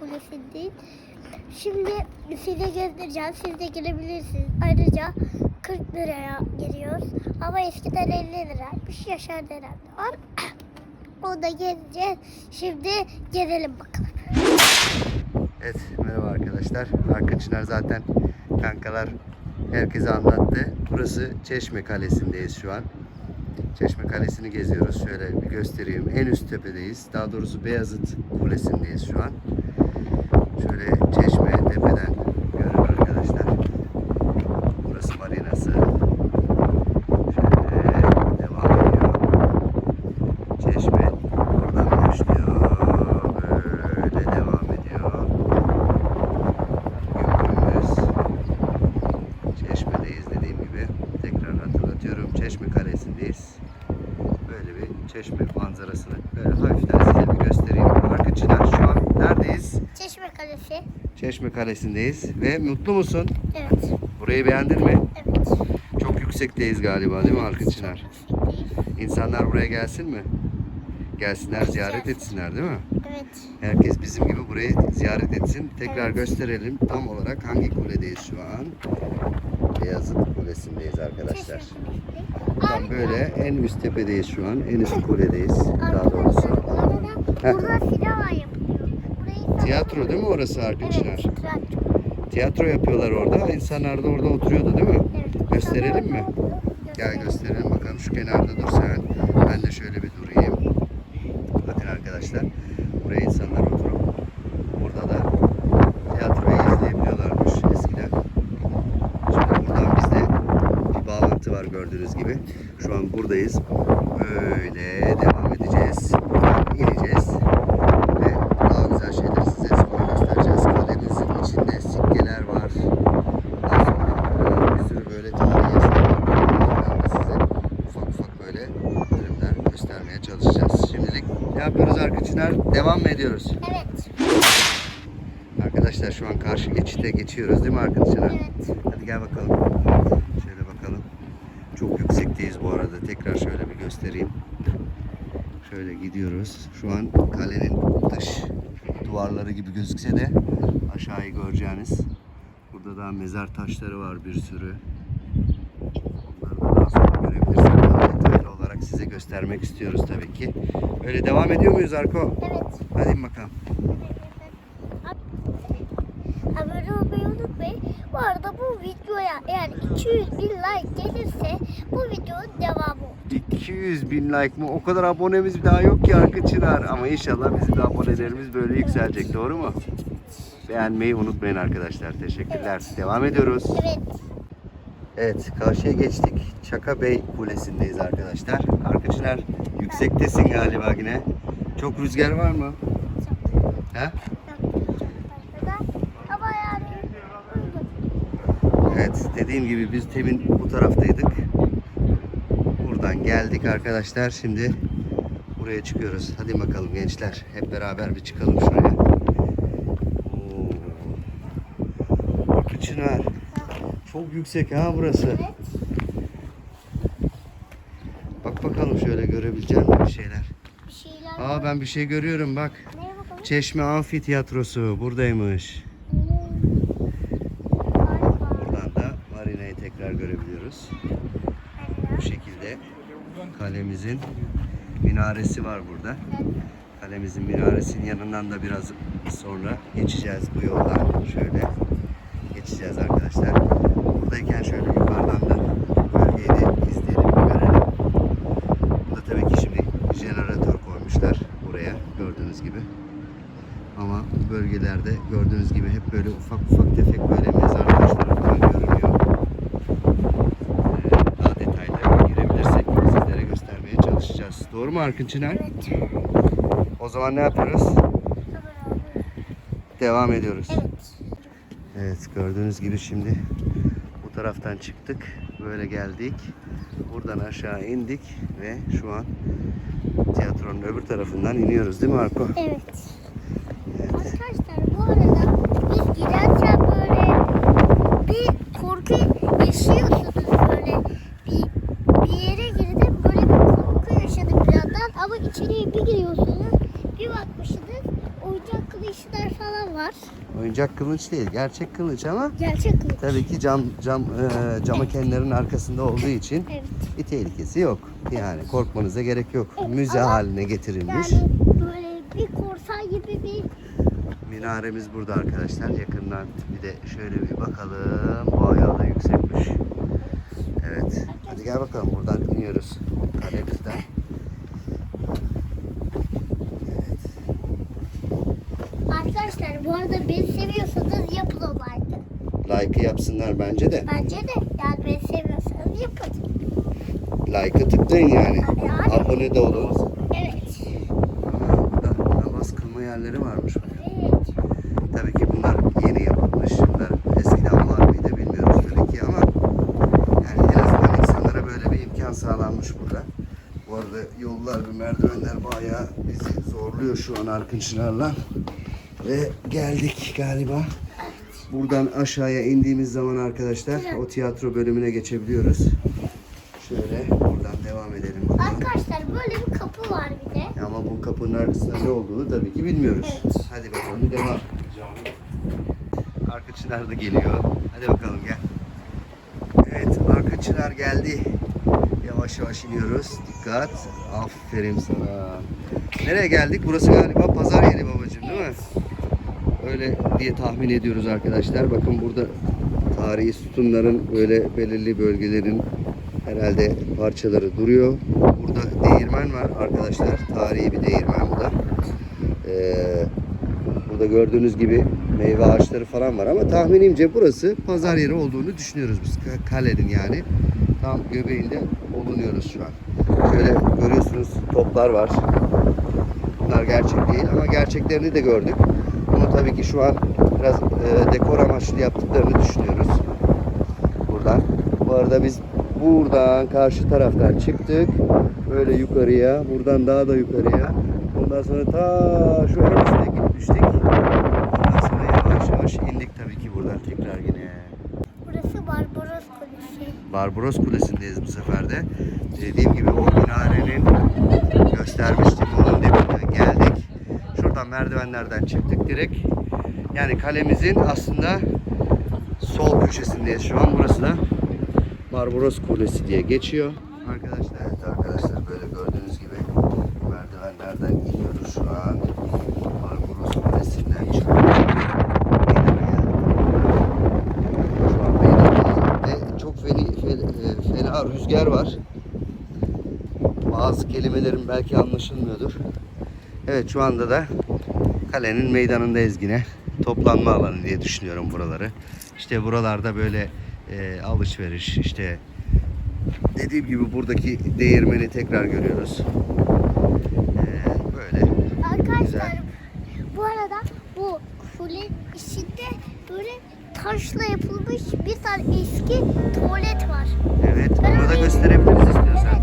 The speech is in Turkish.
Kulesi'ndeyiz. Şimdi size gezdireceğim. Siz de gelebilirsiniz. Ayrıca 40 liraya giriyoruz. Ama eskiden 50 liraymış. Yaşar denen de var. Onu da gezeceğiz. Şimdi gezelim bakalım. Evet merhaba arkadaşlar. Arka Çınar zaten kankalar herkese anlattı. Burası Çeşme Kalesi'ndeyiz şu an. Çeşme Kalesi'ni geziyoruz. Şöyle bir göstereyim. En üst tepedeyiz. Daha doğrusu Beyazıt Kulesi'ndeyiz şu an. Şöyle Çeşme tepeden görün arkadaşlar. Burası marinası. Şöyle devam ediyor. Çeşme buradan başlıyor. Böyle devam ediyor. Gördüğümüz Çeşme'deyiz dediğim gibi. Tekrar hatırlatıyorum. Çeşme Kalesi'ndeyiz. Böyle bir çeşme manzarasını böyle hafiften size bir göstereyim. Arka Çınar şu an neredeyiz? Çeşme Kalesi. Çeşme Kalesi'ndeyiz ve mutlu musun? Evet. Burayı beğendin mi? Evet. Çok yüksekteyiz galiba değil mi Arka Çınar? İnsanlar buraya gelsin mi? Gelsinler, ziyaret etsinler değil mi? Evet. Herkes bizim gibi burayı ziyaret etsin. Tekrar Evet. gösterelim tam olarak hangi kuledeyiz şu an. Beyazıt Kulesi'ndeyiz arkadaşlar. Çeşme Kalesi. böyle en üst tepedeyiz şu an. En üst kuledeyiz daha doğrusu. Heh. burada sinema yapılıyor. Burayı Tiyatro değil mi orası Arkadaşlar? Evet, tiyatro. Tiyatro yapıyorlar orada. İnsanlar da orada oturuyordu değil mi? Evet. Gösterelim mi? Gel Gösterelim. gösterelim bakalım. Şu kenarda dur sen. Ben de şöyle bir durayım. Bakın arkadaşlar. Buraya insanlar oturup burada da tiyatroyu izleyebiliyorlarmış eskiden. Şimdi buradan bizde bir bağlantı var gördüğünüz gibi. Şu an buradayız. Böyle devam edeceğiz. İneceğiz. Ve daha güzel şeyleri size sonra göstereceğiz. Kalemizin içinde sikkeler var. Sonra bir sürü böyle tarihi eserler var. Size ufak ufak böyle bölümler göstermeye çalışacağız. Şimdilik ne yapıyoruz arkadaşlar? Devam mı ediyoruz? Evet. Arkadaşlar şu an karşı geçite geçiyoruz değil mi arkadaşlar? Evet. Hadi gel bakalım. Şöyle bakalım. Çok yüksekteyiz bu arada. Tekrar şöyle bir göstereyim. Şöyle gidiyoruz. Şu an kalenin dış duvarları gibi gözükse de aşağıyı göreceğiniz. Burada da mezar taşları var bir sürü. Onları da daha sonra görebilirsiniz. Daha detaylı olarak size göstermek istiyoruz tabii ki. Böyle devam ediyor muyuz Arko? Evet. Hadi bakalım. Abone olmayı unutmayın. Bu arada bu videoya eğer 200 bin like gelirse bu videonun devamı. 200 bin like mı? O kadar abonemiz daha yok ki Arka Çınar. Ama inşallah bizim de abonelerimiz böyle yükselecek. Doğru mu? Beğenmeyi unutmayın arkadaşlar. Teşekkürler. Devam ediyoruz. Evet. Evet, karşıya geçtik. Çaka Bey Kulesi'ndeyiz arkadaşlar. Arka Çınar yüksektesin galiba yine. Çok rüzgar var mı? He? Yani uygun. Evet, dediğim gibi biz temin bu taraftaydık. Buradan geldik arkadaşlar. Şimdi buraya çıkıyoruz. Hadi bakalım gençler. Hep beraber bir çıkalım şuraya. Oo. Çınar. Çok yüksek ha burası. Evet. Bak bakalım şöyle görebilecek misin bir şeyler? Bir şeyler Aa ben bir şey görüyorum bak. Çeşme Amfiteyatrosu buradaymış. Buradan da marinayı tekrar görebiliyoruz. Şekilde kalemizin minaresi var burada. Kalemizin minaresinin yanından da biraz sonra geçeceğiz bu yoldan. Şöyle geçeceğiz arkadaşlar. Buradayken şöyle yukarıdan da bölgeyi de izleyelim, görelim. Burada tabii ki şimdi jeneratör koymuşlar buraya gördüğünüz gibi. Ama bölgelerde gördüğünüz gibi hep böyle ufak ufak tefek böyle mezar taşları falan görünüyor. Ee, daha detaylı girebilirsek sizlere göstermeye çalışacağız. Doğru mu Arkın Çınar? Evet. O zaman ne yapıyoruz? Devam ediyoruz. Evet. Evet gördüğünüz gibi şimdi bu taraftan çıktık. Böyle geldik. Buradan aşağı indik ve şu an tiyatronun öbür tarafından iniyoruz değil mi Arko? Evet. Arkadaşlar bu arada biz girerken böyle bir korku yaşıyorsunuz böyle bir, bir yere girdim böyle bir korku yaşadım bir yandan ama içeriye bir giriyorsunuz bir bakmışsınız oyuncak kılıç değil, gerçek kılıç ama Gerçek kılıç. tabii ki cam cam e, cama kenarın arkasında olduğu için Evet. bir tehlikesi yok. Yani korkmanıza gerek yok. Müze ama haline getirilmiş. Yani böyle bir korsan gibi bir Minaremiz burada arkadaşlar. Yakından bir de şöyle bir bakalım. Bayağı da yüksekmiş. Evet. Hadi gel bakalım buradan iniyoruz. Kalemizden. Arkadaşlar bu arada beni seviyorsanız yapın o like'ı. Like'ı yapsınlar bence de. Bence de yani beni seviyorsanız yapın. Like'ı tıklayın yani. Yani. Abone de olun. Evet. Namaz kılma yerleri varmış. Evet. Tabii ki bunlar yeni yapılmış. Bunlar eskiden var mıydı bilmiyoruz tabii ki ama yani en azından insanlara böyle bir imkan sağlanmış burada. Bu arada yollar ve merdivenler bayağı bizi zorluyor şu an Arkın Çınar'la. Ve geldik galiba. Buradan aşağıya indiğimiz zaman arkadaşlar o tiyatro bölümüne geçebiliyoruz. Şöyle buradan devam edelim. Arkadaşlar böyle bir kapı var bir de. Ama bu kapının arkasında ne olduğunu tabii ki bilmiyoruz. Evet. Hadi bakalım devam. Arka Çınar da geliyor. Hadi bakalım gel. Evet Arka Çınar geldi. Yavaş yavaş iniyoruz. Dikkat. Aferin sana. Nereye geldik? Burası galiba pazar yeri babacığım değil mi? Öyle diye tahmin ediyoruz arkadaşlar. Bakın burada tarihi sütunların böyle belirli bölgelerin herhalde parçaları duruyor. Burada değirmen var arkadaşlar. Tarihi bir değirmen bu da. Ee, burada gördüğünüz gibi meyve ağaçları falan var ama tahminimce burası pazar yeri olduğunu düşünüyoruz biz. Ka- Kalenin yani. Tam göbeğinde bulunuyoruz şu an. Şöyle görüyorsunuz toplar var. Bunlar gerçek değil ama gerçeklerini de gördük. Tabii ki şu an biraz e, dekor amaçlı yaptıklarını düşünüyoruz. Buradan. Bu arada biz buradan karşı taraftan çıktık. Böyle yukarıya. Buradan daha da yukarıya. Ondan sonra ta şu en üstte gitmiştik. Ondan sonra yavaş yavaş indik tabii ki buradan tekrar yine. Burası Barbaros Kulesi. Barbaros Kulesi'ndeyiz bu sefer de. Dediğim gibi o minarenin göstermiştim. Onun dibinden geldik. Şuradan merdivenlerden çıktık direkt. Yani kalemizin aslında sol köşesindeyiz şu an. Burası da Barbaros Kulesi diye geçiyor. Arkadaşlar evet arkadaşlar böyle gördüğünüz gibi merdivenlerden iniyoruz şu an. Barbaros Kulesi'nden çıkıyoruz. Şu çok feni, fe- e, fena rüzgar var. Bazı kelimelerin belki anlaşılmıyordur. Evet şu anda da kalenin meydanındayız yine. Toplanma alanı diye düşünüyorum buraları. İşte buralarda böyle e, alışveriş işte dediğim gibi buradaki değirmeni tekrar görüyoruz. E, böyle Arkadaşlar Güzel. bu arada bu kule içinde böyle taşla yapılmış bir tane eski tuvalet var. evet bunu da gösterebiliriz istiyorsan.